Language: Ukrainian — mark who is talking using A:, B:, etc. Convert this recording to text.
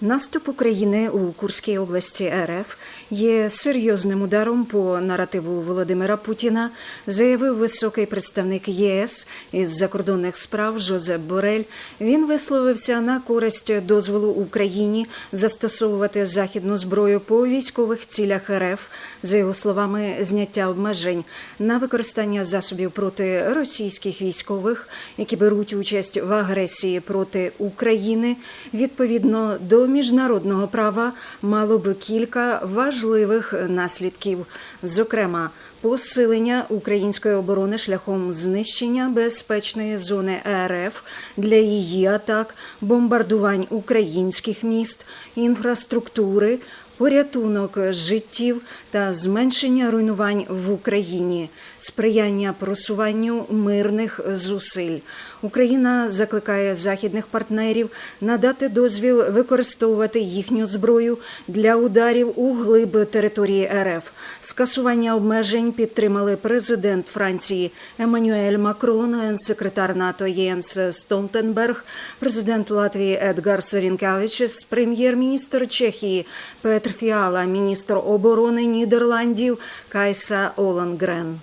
A: Наступ України у Курській області РФ є серйозним ударом по наративу Володимира Путіна, заявив високий представник ЄС із закордонних справ Жозеп Борель. Він висловився на користь дозволу Україні застосовувати західну зброю по військових цілях РФ, за його словами, зняття обмежень на використання засобів проти російських військових, які беруть участь в агресії проти України, відповідно до міжнародного права мало би кілька важливих наслідків, зокрема, посилення української оборони шляхом знищення безпечної зони РФ для її атак, бомбардувань українських міст, інфраструктури. Порятунок життів та зменшення руйнувань в Україні, сприяння просуванню мирних зусиль. Україна закликає західних партнерів надати дозвіл використовувати їхню зброю для ударів у глиб території РФ. Скасування обмежень підтримали президент Франції Еммануель Макрон, секретар НАТО Єнс Столтенберг, президент Латвії Едгар Сарінкавич, прем'єр-міністр Чехії Петр Фіала, міністр оборони Нідерландів Кайса Оленгрен.